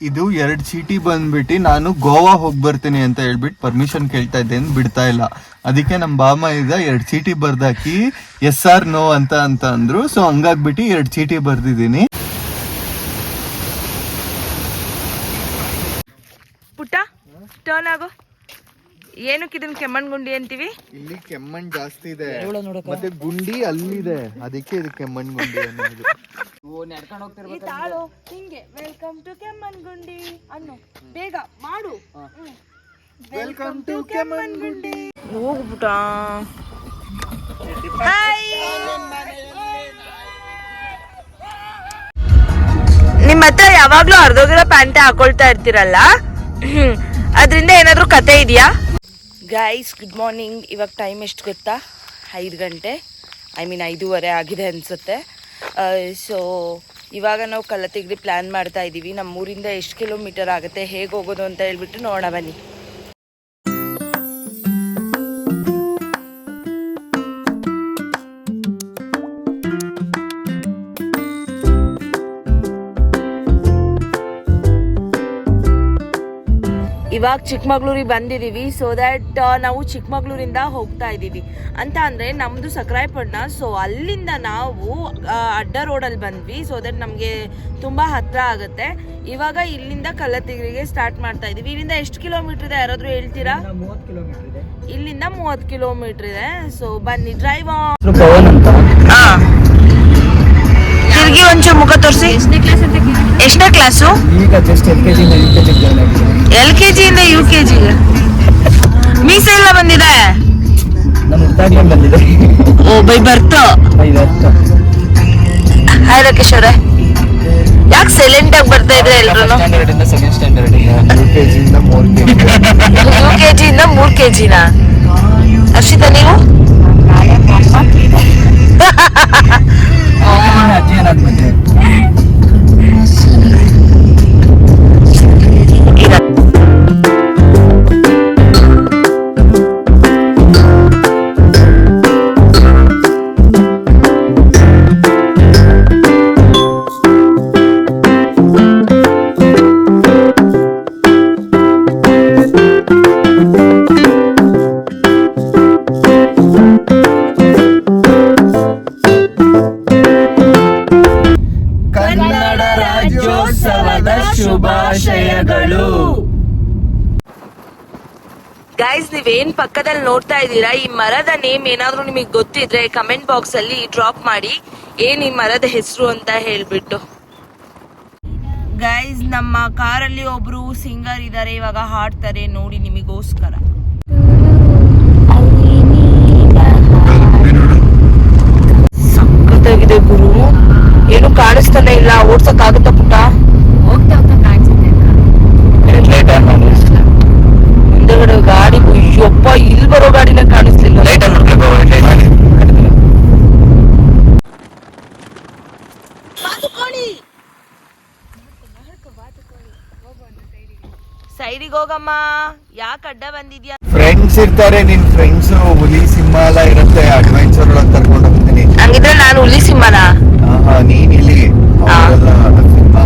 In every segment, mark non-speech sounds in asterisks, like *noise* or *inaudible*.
ಇದು ಎರಡ್ ಚೀಟಿ ಬಂದ್ಬಿಟ್ಟು ನಾನು ಗೋವಾ ಹೋಗಿ ಬರ್ತೀನಿ ಅಂತ ಹೇಳ್ಬಿಟ್ಟು ಪರ್ಮಿಷನ್ ಕೇಳ್ತಾ ಇದ್ದೇನೆ ಬಿಡ್ತಾ ಇಲ್ಲ. ಅದಕ್ಕೆ ನಮ್ಮ ಬಾಮ ಇದ ಎರಡ್ ಚೀಟಿ ಬರ್ದಾಕಿ ಎಸ್ ಆರ್ ನೋ ಅಂತ ಅಂತ ಅಂದ್ರು. ಸೊ ಹಂಗಾಗ್ಬಿಟ್ಟು ಎರಡ್ ಚೀಟಿ ಬರ್ದಿದ್ದೀನಿ. ಪುಟ್ಟ ಟರ್ನ್ ಆಗು. ಏನಕ್ಕೆ ಇದನ್ನ ಕೆಮ್ಮಣ್ ಗುಂಡಿ ಅಂತೀವಿ? ಇಲ್ಲಿ ಕೆಮ್ಮಣ್ ಜಾಸ್ತಿ ಇದೆ. ಮತ್ತೆ ಗುಂಡಿ ಅಲ್ಲಿದೆ. ಅದಕ್ಕೆ ಇದು ಕೆಮ್ಮಣ್ ಗುಂಡಿ ಅನ್ನೋದು. ಈ ತಾಳು ಹಿಂಗೆ ವೆಲ್ಕಮ್ ಟು ಕೆಮ್ಮನ್ ಗುಂಡಿ ಅನ್ನು. ಬೇಗ ಮಾಡು. ವೆಲ್ಕಮ್ ಟು ಕೆಮ್ಮನ್ ಗುಂಡಿ. ಹೋಗ್ಬಿಟ ಹಾಯ್ ನಿಮ್ಮ ಹತ್ರ ಯಾವಾಗ್ಲೂ ಅರ್ಧೋಗಿರೋ ಪ್ಯಾಂಟೆ ಹಾಕೊಳ್ತಾ ಇರ್ತೀರಲ್ಲ? ಅದರಿಂದ ಏನಾದ್ರೂ ಕತೆ ಇದೆಯಾ? ಗೈಸ್ ಗುಡ್ ಮಾರ್ನಿಂಗ್ ಇವಾಗ ಟೈಮ್ ಎಷ್ಟು ಗೊತ್ತಾ? ಐದು ಗಂಟೆ. ಐ ಮೀನ್ ಐದೂವರೆ ಆಗಿದೆ ಅನಿಸುತ್ತೆ. ಸೊ ಇವಾಗ ನಾವು ಕಲ್ಲತ್ತಿಗಡಿ ಪ್ಲ್ಯಾನ್ ಮಾಡ್ತಾ ಇದ್ದೀವಿ ನಮ್ಮ ಊರಿಂದ ಎಷ್ಟು ಕಿಲೋಮೀಟರ್ ಆಗುತ್ತೆ, ಹೇಗೆ ಹೋಗೋದು ಅಂತ ಹೇಳ್ಬಿಟ್ಟು ನೋಡೋಣ ಬನ್ನಿ. ಇವಾಗ ಚಿಕ್ಕಮಗ್ಳೂರಿಗೆ ಬಂದಿದ್ದೀವಿ ಸೊ ದ್ಯಾಟ್ ನಾವು ಚಿಕ್ಕಮಗ್ಳೂರಿಂದ ಹೋಗ್ತಾ ಇದ್ದೀವಿ. ಅಂತ ಅಂದರೆ ನಮ್ಮದು ಸಕ್ರಾಯಪಟ್ಟಣ ಸೊ ಅಲ್ಲಿಂದ ನಾವು ಅಡ್ಡ ರೋಡಲ್ಲಿ ಬಂದ್ವಿ. ಸೊ ದ್ಯಾಟ್ ನಮಗೆ ತುಂಬ ಹತ್ತಿರ ಆಗುತ್ತೆ. ಇವಾಗ ಇಲ್ಲಿಂದ ಕಲ್ಲತ್ತಿಗರಿಗೆ ಸ್ಟಾರ್ಟ್ ಮಾಡ್ತಾ ಇದ್ದೀವಿ. ಇಲ್ಲಿಂದ ಎಷ್ಟು ಕಿಲೋಮೀಟರ್ ಇದೆ? ಯಾರಾದರೂ ಹೇಳ್ತೀರಾ? ಇಲ್ಲಿಂದ ಮೂವತ್ತು ಕಿಲೋಮೀಟರ್ ಇದೆ. ಸೊ ಬನ್ನಿ ಡ್ರೈವ್ ತೋರಿಸಿ. ಎಷ್ಟನೇ ಕ್ಲಾಸು ಈಗ just L K G G ಜಿಯಿಂದ U K ಜಿಗೆ ಮೀಸೆ ಎಲ್ಲ ಬಂದಿದೆ? ಓ ಬೈ ಬರ್ತು. ಹಾಯ್ ರಾಕೇಶ್ ಅವರೇ ಯಾಕೆ ಸೈಲೆಂಟ್ ಆಗಿ ಬರ್ತಾ ಇದ್ರೆ ಎಲ್ರು ಇಂದ ಸೆಕೆಂಡ್ ಸ್ಟ್ಯಾಂಡರ್ಡ್ ಯು ಕೆ ಜಿಯಿಂದ ಮೂರ್ ಕೆ ಜಿ ಜಿನ ಹರ್ಷಿತಾ ನೀವು? ಅಜ್ಜಿ ಏನಾದ್ 感じます ನೀವೇನ್ ಪಕ್ಕದಲ್ಲಿ ನೋಡ್ತಾ ಇದ್ದೀರಾ? ಈ ಮರದ ನೇಮ್ ಏನಾದ್ರೂ ನಿಮಗೆ ಗೊತ್ತಿದ್ರೆ ಕಮೆಂಟ್ ಬಾಕ್ಸ್ ಅಲ್ಲಿ ಡ್ರಾಪ್ ಮಾಡಿ. ಏನ್ ಈ ಮರದ ಹೆಸರು ಅಂತ ಹೇಳ್ಬಿಟ್ಟು. ಗೈಸ್ ನಮ್ಮ ಕಾರಲ್ಲಿ ಒಬ್ರು ಸಿಂಗರ್ ಇದಾರೆ ಇವಾಗ ಹಾಡ್ತಾರೆ ನೋಡಿ ನಿಮಗೋಸ್ಕರ. ಸಖತ್ತಾಗಿದೆ ಗುರು. ಏನು ಕಾಣಿಸ್ತಾನೆ ಇಲ್ಲ ಓಡ್ಸಕ್ ಆಗುತ್ತಾ ಪುಟ್ಟ? ಹೋಗ್ತಾ ಹೋಗ್ತಾ ಗಾಡಿ ಅಯ್ಯಪ್ಪ ಇಲ್ಲಿ ಬರೋ ಗಾಡಿನ ಕಾಣಿಸ್ಲಿಲ್ಲ. ಲೈಟ್ ಸೈಡಿಗೆ ಹೋಗಮ್ಮ ಯಾಕೆ ಅಡ್ಡ ಬಂದಿದ್ಯಾ? ಫ್ರೆಂಡ್ಸ್ ಇರ್ತಾರೆ ನಿನ್ ಫ್ರೆಂಡ್ಸ್ ಹುಲಿ ಸಿಂಹ ಎಲ್ಲ ಇರುತ್ತೆ ಅಡ್ವೆಂಚರ್ ಒಳಗೆ ಕರ್ಕೊಂಡು ಹೋಗ್ತೀನಿ. ಹಂಗಿದ್ರೆ ನಾನು ಹುಲಿ ಸಿಂಹನ? ಆಹಾ, ನೀನ್ ಇಲ್ಲಿ? ಸಿಂಹ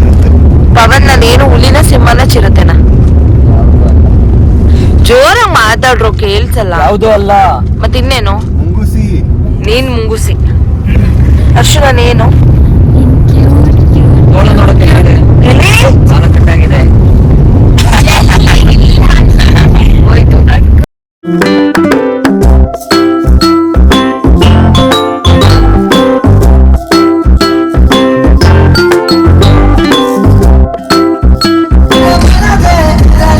ಇರುತ್ತೆ. ಪವನ್ ನಾನೇನು ಹುಲಿನ ಸಿಂಹನ ಚಿರತೆನ? ಜೋರಾಗಿ ಮಾತಾಡ್ರು ಕೇಳ್ಸಲ್ಲ. ಹೌದು ಅಲ್ಲ? ಮತ್ತೆ ಮತ್ತಿನ್ನೇನು ಮುಂಗುಸಿ. ನೀನ್ ಮುಂಗುಸಿ. ಅರ್ಶು ನಾನೇನು ನೋಡ ನೋಡಕ್ಕೆ ಸಾಲ ಕಟ್ಟಾಗಿದೆ.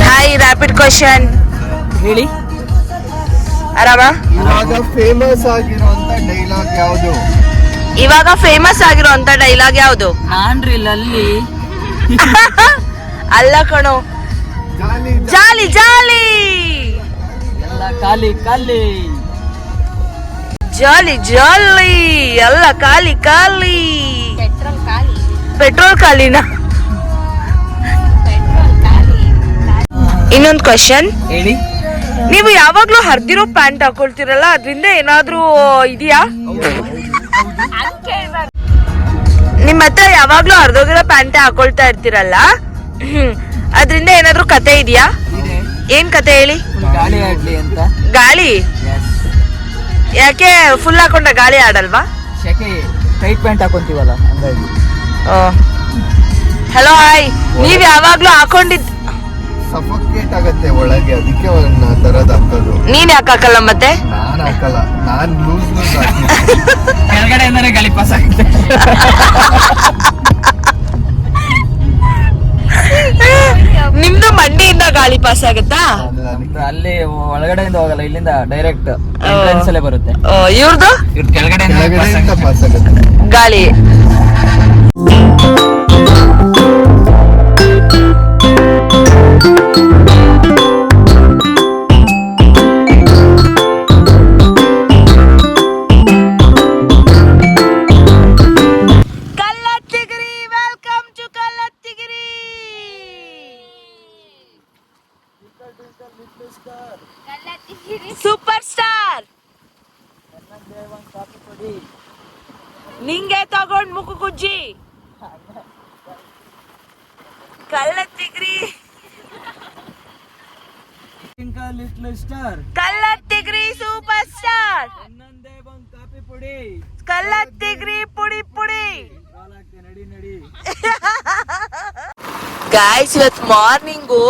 ಹಾಯ್ ರ್ಯಾಪಿಡ್ ಕ್ವಶನ್ ಹೇಳಿ. ಆರಾಮ ಇವಾಗ ಫೇಮಸ್ ಆಗಿರುವಂತ ಡೈಲಾಗ್ ಯಾವುದು? ಇವಾಗ ಫೇಮಸ್ ಡೈಲಾಗ್ ಯಾವುದು? ನಾನ್ರಿ ಲಲ್ಲಿ *laughs* ಅಲ್ಲ ಕಣೋ. ಜಾಲಿ ಜಾಲಿ. ಎಲ್ಲ ಖಾಲಿ ಖಾಲಿ. ಜಾಲಿ ಜಾಲಿ. ಎಲ್ಲ ಖಾಲಿ ಖಾಲಿ. ಪೆಟ್ರೋಲ್ ಖಾಲಿನ. ಇನ್ನೊಂದು ಕ್ವಶನ್ ಹೇಳಿ. ನೀವು ಯಾವಾಗ್ಲೂ ಹರಿದಿರೋ ಪ್ಯಾಂಟ್ ಹಾಕೊಳ್ತಿರಲ್ಲ ಅದ್ರಿಂದ ಏನಾದ್ರೂ ಇದೆಯಾ? ನಿಮ್ಮ ಹತ್ರ ಯಾವಾಗ್ಲೂ ಹರಿದೋಗಿರೋ ಪ್ಯಾಂಟ್ ಹಾಕೊಳ್ತಾ ಇರ್ತೀರಲ್ಲ? ಅದ್ರಿಂದ ಏನಾದ್ರೂ ಕತೆ ಇದೆಯಾ? ಏನ್ ಕತೆ ಹೇಳಿ? ಗಾಳಿ ಯಾಕೆ ಫುಲ್ ಹಾಕೊಂಡ ಗಾಳಿ ಆಡಲ್ವಾ? ಶೆಕೆ ಟೈಟ್ ಪ್ಯಾಂಟ್ ಹಾಕೊಂತೀವಲ್ಲ ಹಂಗಾಗಿ. ಹಲೋ ಹಾಯ್ ನೀವ್ ಯಾವಾಗ್ಲೂ ಹಾಕೊಂಡಿದ್ ಸಫೋಕೇಟ್ ಆಗತ್ತೆ ಒಳಗೆ ಅದಕ್ಕೆ ಒಂದ್ ತರದ್ ಹಾಕೋದು. ನೀನ್ ಯಾಕೆ ಹಾಕಲ್ಲ ಮತ್ತೆ? ನಾನ್ ಹಾಕಲ್ಲ ನಾನ್ ಲೂಸ್ ಲೂಸ್ ಕೆಳಗಡೆ ಕೆಳಗಡೆಯಿಂದನೇ ಗಾಳಿ ಪಾಸ್ ಆಗುತ್ತೆ. ನಿಮ್ದು ಮಂಡಿಯಿಂದ ಗಾಳಿ ಪಾಸ್ ಆಗುತ್ತಾ? ಅಲ್ಲಿ ಒಳಗಡೆಯಿಂದ ಹೋಗಲ್ಲ ಇಲ್ಲಿಂದ ಡೈರೆಕ್ಟ್ ಅಲ್ಲೇ ಬರುತ್ತೆ. ಇವ್ರದ್ದು ಇವ್ರ ಕೆಳಗಡೆ. ಪಾಸ್ ಆಗುತ್ತೆ. ಗಾಳಿ. ಕಲ್ಲತ್ತಿಗಿರಿ ಮಾರ್ನಿಂಗು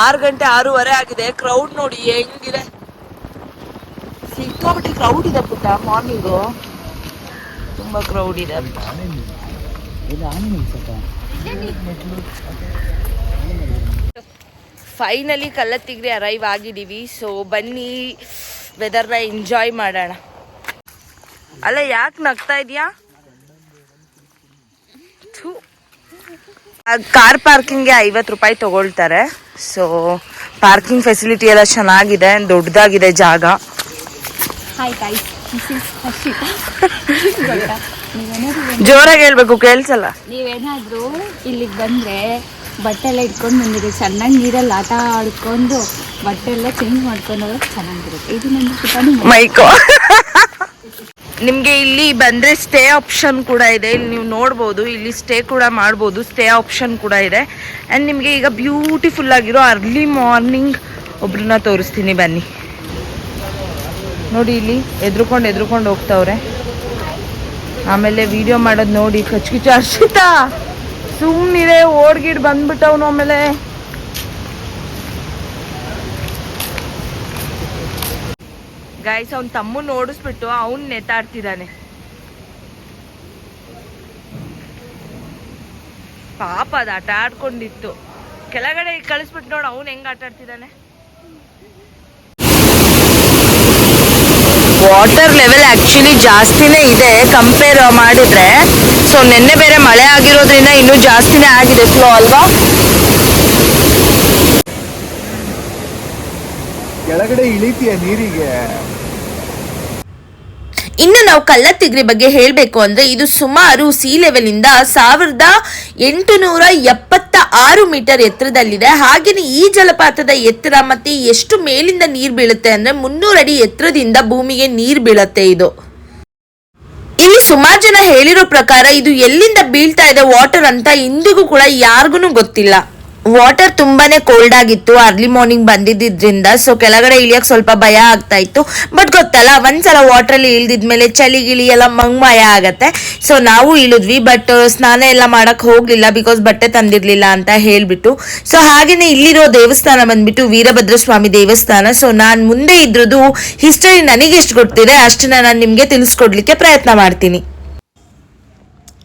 ಆರು ಗಂಟೆ ಆರೂವರೆ ಆಗಿದೆ. ಕ್ರೌಡ್ ನೋಡಿ ಹೆಂಗಿದೆ? ಸಿಕ್ಕಾಬಿಟ್ಟು ಕ್ರೌಡ್ ಇದೆ ಪುಟ್ಟ ಮಾರ್ನಿಂಗು. ತುಂಬಾ ಕ್ರೌಡ್ ಇದೆ. ಫೈನಲಿ ಕಲ್ಲತ್ತಿಗ್ರಿ ಅರೈವ್ ಆಗಿದ್ದೀವಿ. ಸೊ ಬನ್ನಿ ವೆದರ್ನ ಎಂಜಾಯ್ ಮಾಡೋಣ. ಅಲ್ಲ, ಯಾಕೆ ನಗ್ತಾ ಇದೆಯಾ? ಕಾರ್ ಪಾರ್ಕಿಂಗ್ಗೆ ಐವತ್ತು ರೂಪಾಯಿ ತಗೊಳ್ತಾರೆ. ಸೊ ಪಾರ್ಕಿಂಗ್ ಫೆಸಿಲಿಟಿ ಎಲ್ಲ ಚೆನ್ನಾಗಿದೆ ದೊಡ್ಡದಾಗಿದೆ ಜಾಗ. ಜೋರಾಗಿ ಹೇಳ್ಬೇಕು ಕೇಳ್ಸಲ್ಲ? ನೀವೇನಾದರೂ ಇಲ್ಲಿಗೆ ಬಂದ್ರೆ ಬಟ್ಟೆ ಎಲ್ಲ ಇಟ್ಕೊಂಡು ಬಂದಿರಿ. ಚೆನ್ನಾಗಿ ನೀರಲ್ಲಿ ಆಟ ಆಡ್ಕೊಂಡು ಬಟ್ಟೆ ಎಲ್ಲ ಚೇಂಜ್ ಮಾಡ್ಕೊಂಡು ಹೋಗೋಕೆ ಚೆನ್ನಾಗಿರುತ್ತೆ. ಇದು ನನ್ನ. ಮೈಕೋ. ನಿಮ್ಗೆ ಇಲ್ಲಿ ಬಂದ್ರೆ ಸ್ಟೇ ಆಪ್ಷನ್ ಕೂಡ ಇದೆ. ಇಲ್ಲಿ ನೀವು ನೋಡ್ಬೋದು, ಇಲ್ಲಿ ಸ್ಟೇ ಕೂಡ ಮಾಡ್ಬೋದು ಸ್ಟೇ ಆಪ್ಷನ್ ಕೂಡ ಇದೆ. ಅಂಡ್ ನಿಮ್ಗೆ ಈಗ ಬ್ಯೂಟಿಫುಲ್ ಆಗಿರೋ ಅರ್ಲಿ ಮಾರ್ನಿಂಗ್ ಒಬ್ರನ್ನ ತೋರಿಸ್ತೀನಿ ಬನ್ನಿ. ನೋಡಿ ಇಲ್ಲಿ ಎದ್ರುಕೊಂಡು ಎದ್ರುಕೊಂಡು ಹೋಗ್ತಾವ್ರೆ. ಆಮೇಲೆ ವಿಡಿಯೋ ಮಾಡೋದು ನೋಡಿ ಕಚ್ಕಿಚ್ಚು ಅರ್ಷಿತಾ ಸುಮ್ಮನಿದೆ ಓಡ್ಗಿಡ್ ಬಂದ್ಬಿಟ್ಟವನು ಆಮೇಲೆ. ಗೈಸ್ ಅವ್ನ ತಮ್ಮನ್ ಓಡಿಸ್ಬಿಟ್ಟು ಅವನ್ ನೆತಾಡ್ತಿದ್ದಾನೆ ಪಾಪ ಅದು ಆಟ ಆಡ್ಕೊಂಡಿತ್ತು. ಕೆಳಗಡೆ ಕಳಿಸ್ಬಿಟ್ಟು ನೋಡು ಅವ್ನು ಹೆಂಗ್ ಆಟ ಆಡ್ತಿದ್ದಾನೆ ವಾಟರ್ ಲೆವೆಲ್ ಆಕ್ಚುಲಿ ಜಾಸ್ತಿನೇ ಇದೆ ಕಂಪೇರ್ ಮಾಡಿದ್ರೆ. ಸೊ ನಿನ್ನೆ ಬೇರೆ ಮಳೆ ಆಗಿರೋದ್ರಿಂದ ಇನ್ನೂ ಜಾಸ್ತಿನೇ ಆಗಿದೆ ಫ್ಲೋ ಅಲ್ವಾ? ಕೆಳಗಡೆ ಇಳಿತೀಯ ನೀರಿಗೆ? ಇನ್ನು ನಾವು ಕಲ್ಲತ್ತಿಗ್ರಿ ಬಗ್ಗೆ ಹೇಳಬೇಕು ಅಂದ್ರೆ ಇದು ಸುಮಾರು ಸಿ ಲೆವೆಲ್ ಇಂದ ಸಾವಿರದ ಎಂಟುನೂರ ಎಪ್ಪತ್ತ ಆರು ಮೀಟರ್ ಎತ್ತರದಲ್ಲಿದೆ. ಹಾಗೆಯೇ ಈ ಜಲಪಾತದ ಎತ್ತರ ಮತ್ತೆ ಎಷ್ಟು ಮೇಲಿಂದ ನೀರು ಬೀಳುತ್ತೆ ಅಂದ್ರೆ ಮುನ್ನೂರು ಅಡಿ ಎತ್ತರದಿಂದ ಭೂಮಿಗೆ ನೀರು ಬೀಳುತ್ತೆ ಇದು. ಇಲ್ಲಿ ಸುಮಾರು ಜನ ಹೇಳಿರೋ ಪ್ರಕಾರ ಇದು ಎಲ್ಲಿಂದ ಬೀಳ್ತಾ ಇದೆ ವಾಟರ್ ಅಂತ ಇಂದಿಗೂ ಕೂಡ ಯಾರಿಗೂ ಗೊತ್ತಿಲ್ಲ. ವಾಟರ್ ತುಂಬಾನೇ ಕೋಲ್ಡ್ ಆಗಿತ್ತು ಅರ್ಲಿ ಮಾರ್ನಿಂಗ್ ಬಂದಿದ್ದರಿಂದ ಸೊ ಕೆಳಗಡೆ ಇಳಿಯಕ್ ಸ್ವಲ್ಪ ಭಯ ಆಗ್ತಾ ಇತ್ತು. ಬಟ್ ಗೊತ್ತಲ್ಲ, ಒಂದ್ಸಲ ವಾಟ್ರಲ್ಲಿ ಇಳಿದಿದ್ಮೇಲೆ ಇಳ್ದಿದ್ಮೇಲೆ ಚಳಿ ಗಿಳಿ ಎಲ್ಲ ಮಂಗ್ಮಯ ಆಗತ್ತೆ. ಸೊ ನಾವು ಇಳಿದ್ವಿ ಬಟ್ ಸ್ನಾನ ಎಲ್ಲ ಮಾಡಕ್ ಹೋಗ್ಲಿಲ್ಲ ಬಿಕಾಸ್ ಬಟ್ಟೆ ತಂದಿರ್ಲಿಲ್ಲ ಅಂತ ಹೇಳ್ಬಿಟ್ಟು. ಸೊ ಹಾಗೇನೆ ಇಲ್ಲಿರೋ ದೇವಸ್ಥಾನ ಬಂದ್ಬಿಟ್ಟು ವೀರಭದ್ರ ಸ್ವಾಮಿ ದೇವಸ್ಥಾನ. ಸೊ ನಾನು ಮುಂದೆ ಇದ್ರದ್ದು ಹಿಸ್ಟರಿ ನನಗೆ ಎಷ್ಟು ಗೊತ್ತಿದೆ ಅಷ್ಟನ್ನ ನಾನು ನಿಮಗೆ ತಿಳಿಸ್ಕೊಡ್ಲಿಕ್ಕೆ ಪ್ರಯತ್ನ ಮಾಡ್ತೀನಿ.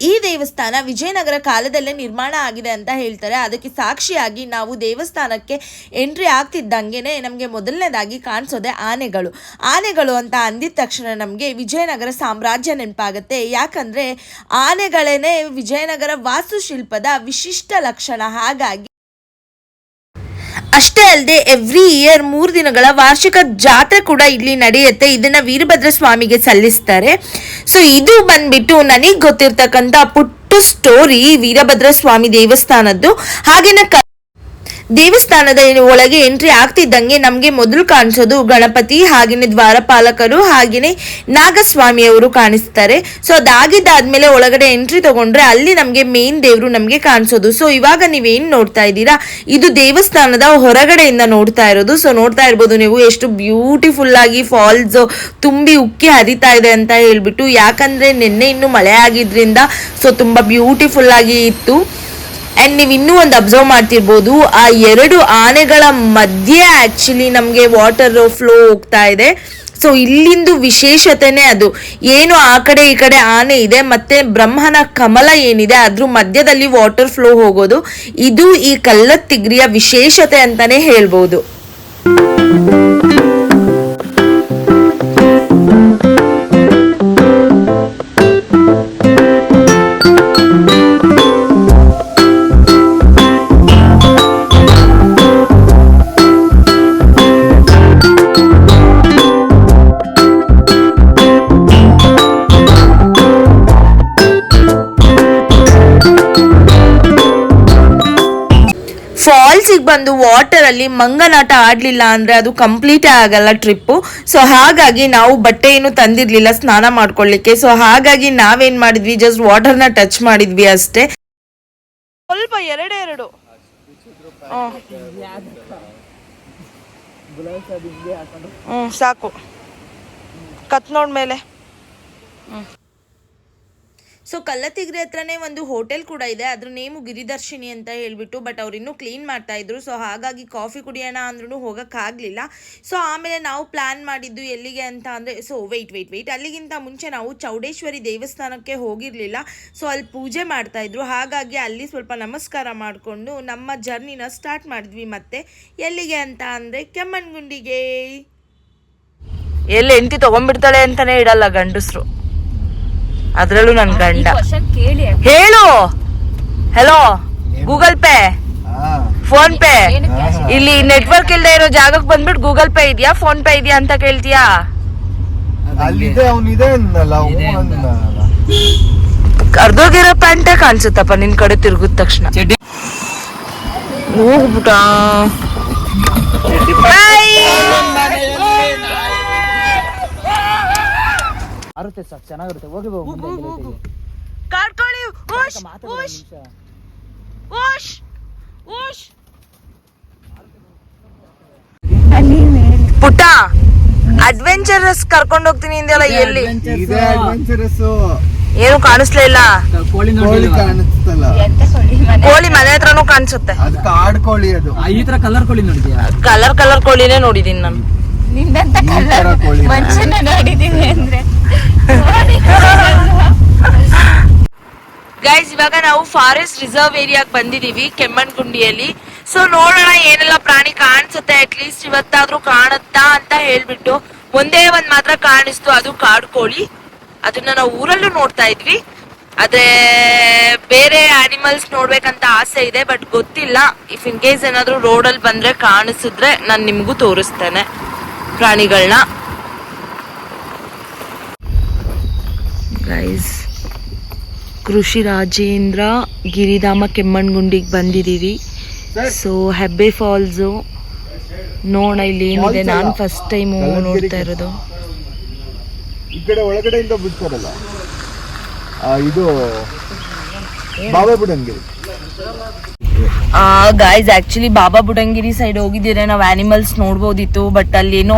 ಈ ದೇವಸ್ಥಾನ ವಿಜಯನಗರ ಕಾಲದಲ್ಲೇ ನಿರ್ಮಾಣ ಆಗಿದೆ ಅಂತ ಹೇಳ್ತಾರೆ. ಅದಕ್ಕೆ ಸಾಕ್ಷಿಯಾಗಿ ನಾವು ದೇವಸ್ಥಾನಕ್ಕೆ ಎಂಟ್ರಿ ಆಗ್ತಿದ್ದಂಗೆ ನಮಗೆ ಮೊದಲನೇದಾಗಿ ಕಾಣಿಸೋದೆ ಆನೆಗಳು. ಆನೆಗಳು ಅಂತ ಅಂದಿದ ತಕ್ಷಣ ನಮಗೆ ವಿಜಯನಗರ ಸಾಮ್ರಾಜ್ಯ ನೆನಪಾಗುತ್ತೆ. ಯಾಕಂದರೆ ಆನೆಗಳೇನೆ ವಿಜಯನಗರ ವಾಸ್ತುಶಿಲ್ಪದ ವಿಶಿಷ್ಟ ಲಕ್ಷಣ. ಹಾಗಾಗಿ ಅಷ್ಟೇ ಅಲ್ಲದೆ ಎವ್ರಿ ಇಯರ್ ಮೂರು ದಿನಗಳ ವಾರ್ಷಿಕ ಜಾತ್ರೆ ಕೂಡ ಇಲ್ಲಿ ನಡೆಯುತ್ತೆ. ಇದನ್ನ ವೀರಭದ್ರ ಸ್ವಾಮಿಗೆ ಸಲ್ಲಿಸ್ತಾರೆ. ಸೊ ಇದು ಬಂದ್ಬಿಟ್ಟು ನನಗೆ ಗೊತ್ತಿರ್ತಕ್ಕಂಥ ಪುಟ್ಟು ಸ್ಟೋರಿ ವೀರಭದ್ರ ಸ್ವಾಮಿ ದೇವಸ್ಥಾನದ್ದು. ಹಾಗೇನ ದೇವಸ್ಥಾನದ ಒಳಗೆ ಎಂಟ್ರಿ ಆಗ್ತಿದ್ದಂಗೆ ನಮಗೆ ಮೊದಲು ಕಾಣಿಸೋದು ಗಣಪತಿ, ಹಾಗೇನೆ ದ್ವಾರಪಾಲಕರು, ಹಾಗೇನೆ ನಾಗಸ್ವಾಮಿಯವರು ಕಾಣಿಸ್ತಾರೆ. ಸೊ ಅದಾಗಿದ್ದಾದ್ಮೇಲೆ ಒಳಗಡೆ ಎಂಟ್ರಿ ತಗೊಂಡ್ರೆ ಅಲ್ಲಿ ನಮಗೆ ಮೇನ್ ದೇವರು ನಮಗೆ ಕಾಣಿಸೋದು. ಸೊ ಇವಾಗ ನೀವೇನ್ ನೋಡ್ತಾ ಇದ್ದೀರಾ? ಇದು ದೇವಸ್ಥಾನದ ಹೊರಗಡೆಯಿಂದ ನೋಡ್ತಾ ಇರೋದು. ಸೊ ನೋಡ್ತಾ ಇರ್ಬೋದು ನೀವು ಎಷ್ಟು ಬ್ಯೂಟಿಫುಲ್ ಆಗಿ ಫಾಲ್ಸ್ ತುಂಬಿ ಉಕ್ಕಿ ಹರಿತಾ ಇದೆ ಅಂತ ಹೇಳ್ಬಿಟ್ಟು. ಯಾಕಂದ್ರೆ ನಿನ್ನೆ ಇನ್ನು ಮಳೆ ಆಗಿದ್ರಿಂದ ಸೊ ತುಂಬಾ ಬ್ಯೂಟಿಫುಲ್ ಆಗಿ ಇತ್ತು. ಆ್ಯಂಡ್ ನೀವು ಇನ್ನೂ ಒಂದು ಅಬ್ಸರ್ವ್ ಮಾಡ್ತಿರ್ಬೋದು, ಆ ಎರಡು ಆನೆಗಳ ಮಧ್ಯೆ ಆ್ಯಕ್ಚುಲಿ ನಮಗೆ ವಾಟರ್ ಫ್ಲೋ ಹೋಗ್ತಾ ಇದೆ. ಸೊ ಇಲ್ಲಿಂದು ವಿಶೇಷತೆನೇ ಅದು. ಏನು ಆ ಕಡೆ ಈ ಕಡೆ ಆನೆ ಇದೆ, ಮತ್ತೆ ಬ್ರಹ್ಮನ ಕಮಲ ಏನಿದೆ, ಅದ್ರ ಮಧ್ಯದಲ್ಲಿ ವಾಟರ್ ಫ್ಲೋ ಹೋಗೋದು. ಇದು ಈ ಕಲ್ಲತ್ತಿಗ್ರಿಯ ವಿಶೇಷತೆ ಅಂತಾನೆ ಹೇಳ್ಬೋದು. ಬಂದು ವಾಟರ್ ಅಲ್ಲಿ ಮಂಗನಾಟ ಆಡ್ಲಿಲ್ಲ ಅಂದ್ರೆ ಅದು ಕಂಪ್ಲೀಟೇ ಆಗಲ್ಲ ಟ್ರಿಪ್ಪು ಸೊ ಹಾಗಾಗಿ ನಾವು ಬಟ್ಟೆ ಏನು ತಂದಿರಲಿಲ್ಲ, ಸ್ನಾನ ಮಾಡ್ಕೊಳ್ಳಿಕ್ಕೆ ಸೊ ಹಾಗಾಗಿ ನಾವೇನು ಮಾಡಿದ್ವಿ? ಜಸ್ಟ್ ವಾಟರ್ನ ಟಚ್ ಮಾಡಿದ್ವಿ ಅಷ್ಟೇ. ಸ್ವಲ್ಪ ಎರಡೆರಡು ಎರಡು. ಸಾಕು. ಕತ್ ನೋಡ್ಮೇಲೆ. ಸೊ ಕಲ್ಲತಿಗ್ರಿ ಹತ್ರನೇ ಒಂದು ಹೋಟೆಲ್ ಕೂಡ ಇದೆ. ಅದ್ರ ನೇಮು ಗಿರಿದರ್ಶಿನಿ ಅಂತ ಹೇಳ್ಬಿಟ್ಟು ಬಟ್ ಅವ್ರು ಇನ್ನೂ ಕ್ಲೀನ್ ಮಾಡ್ತಾ ಇದ್ರು. ಸೊ ಹಾಗಾಗಿ ಕಾಫಿ ಕುಡಿಯೋಣ ಅಂದ್ರೂ ಹೋಗೋಕ್ಕಾಗಲಿಲ್ಲ ಸೊ ಆಮೇಲೆ ನಾವು ಪ್ಲ್ಯಾನ್ ಮಾಡಿದ್ದು ಎಲ್ಲಿಗೆ ಅಂತ ಅಂದರೆ ಸೊ ವೆಯ್ಟ್ ವೆಯ್ಟ್ ವೆಯ್ಟ್ ಅಲ್ಲಿಗಿಂತ ಮುಂಚೆ ನಾವು ಚೌಡೇಶ್ವರಿ ದೇವಸ್ಥಾನಕ್ಕೆ ಹೋಗಿರಲಿಲ್ಲ. ಸೊ ಅಲ್ಲಿ ಪೂಜೆ ಮಾಡ್ತಾ ಇದ್ರು. ಹಾಗಾಗಿ ಅಲ್ಲಿ ಸ್ವಲ್ಪ ನಮಸ್ಕಾರ ಮಾಡಿಕೊಂಡು ನಮ್ಮ ಜರ್ನಿನ ಸ್ಟಾರ್ಟ್ ಮಾಡಿದ್ವಿ ಮತ್ತೆ. ಎಲ್ಲಿಗೆ ಅಂತ ಅಂದರೆ, ಕೆಮ್ಮಣ್ಣುಗುಂಡಿಗೆ. ಎಲ್ಲಿ ಹೆಂಡತಿ ತೊಗೊಂಡ್ಬಿಡ್ತಾಳೆ ಅಂತಲೇ ಇಡಲ್ಲ ಗಂಡಸ್ರು. ಅದ್ರಲ್ಲೂ ನನ್ ಗಂಡ. ಹೇಳು. Hello Google Pay PhonePe ಇಲ್ಲಿ ನೆಟ್ವರ್ಕ್ ಇಲ್ಲದೆ ಇರೋ ಜಾಗಕ್ಕೆ ಬಂದ್ಬಿಟ್ಟು ಗೂಗಲ್ ಪೇ ಇದೆಯಾ ಫೋನ್ ಪೇ ಇದೆಯಾ ಅಂತ ಕೇಳ್ತೀಯಾ? ಕರ್ದೋಗಿರೋ ಪ್ಯಾಂಟೇ ಕಾಣಿಸುತ್ತಪ್ಪ ನಿನ್ ಕಡೆ ತಿರುಗಿದ ತಕ್ಷಣ. ಚಡ್ಡಿ ಆರುತ್ತೆ ಸಾಕು ಚೆನ್ನಾಗಿರುತ್ತೆ. ಹೋಗಿ ಉಶ್ ಪುಟ್ಟ ಅಡ್ವೆಂಚರಸ್ ಕರ್ಕೊಂಡು ಹೋಗ್ತೀನಿ ಇಂದೆಲ್ಲ ಎಲ್ಲಿ? ಇದೆ ಅಡ್ವೆಂಚರಸ್ ಏನು ಕಾಣಿಸ್ಲೇ ಇಲ್ಲ. ಕೋಳಿ ಕಾಣಿಸ್ತಲ್ಲ. ಮನೆ ಹತ್ರನೂ ಕಾಣಿಸುತ್ತೆ. ಅದು ಕಾಡ್ ಕೋಳಿ ಅದು. ಈ ತರ ಕಲರ್ ಕೋಳಿ ನೋಡಿದ್ಯಾ? ಕಲರ್ ಕಲರ್ ಕೋಳಿನೇ ನೋಡಿದೀನಿ ನಾನು. ನಿಂದಂತ ಕಲ್ಲರ್ ಮನುಷ್ಯನ ನೋಡಿದೀನಿ ಅಂದ್ರೆ. ಗೈಸ್ ಇವಾಗ ನಾವು ಫಾರೆಸ್ಟ್ ರಿಸರ್ವ್ ಏರಿಯಾಗ್ ಬಂದಿದೀವಿ ಕೆಮ್ಮಣ್ಗುಂಡಿಯಲ್ಲಿ ಸೊ ನೋಡೋಣ ಏನೆಲ್ಲ ಪ್ರಾಣಿ ಕಾಣಿಸುತ್ತೆ ಅಟ್ಲೀಸ್ಟ್ ಇವತ್ತಾದ್ರೂ ಕಾಣುತ್ತಾ ಅಂತ ಹೇಳ್ಬಿಟ್ಟು ಒಂದೇ ಒಂದ್ ಮಾತ್ರ ಕಾಣಿಸ್ತು ಅದು ಕಾಡು ಕೋಳಿ. ಅದನ್ನ ನಾವು ಊರಲ್ಲೂ ನೋಡ್ತಾ ಇದ್ವಿ. ಆದ್ರೆ ಬೇರೆ ಆನಿಮಲ್ಸ್ ನೋಡ್ಬೇಕಂತ ಆಸೆ ಇದೆ ಬಟ್ ಗೊತ್ತಿಲ್ಲ. ಇಫ್ ಇನ್ ಕೇಸ್ ಏನಾದ್ರೂ ರೋಡಲ್ಲಿ ಬಂದ್ರೆ ಕಾಣಿಸಿದ್ರೆ ನಾನು ನಿಮ್ಗೂ ತೋರಿಸ್ತೇನೆ. ಪ್ರಾಣಿಗಳನ್ನ ಗೈಸ್ ಕೃಷಿ ರಾಜೇಂದ್ರ ಗಿರಿಧಾಮ ಕೆಮ್ಮಣ್ಗುಂಡಿಗೆ ಬಂದಿದ್ದೀವಿ ಸೊ ಹೆಬ್ಬೆ ಫಾಲ್ಸು ನೋಡ ಇಲ್ಲಿ ಏನಿದೆ. ನಾನು ಫಸ್ಟ್ ಟೈಮು ನೋಡ್ತಾ ಇರೋದು. ಈ ಕಡೆ ಒಳಗಡೆಯಿಂದ ಬಿಡ್ತಾರಲ್ಲ? ಇದು Baba Budangiri guys actually Baba Budangiri side ಹೋಗಿದ್ದೀರ? ನಾವು ಆನಿಮಲ್ಸ್ ನೋಡ್ಬೋದಿತ್ತು ಬಟ್ ಅಲ್ಲಿ ಏನೋ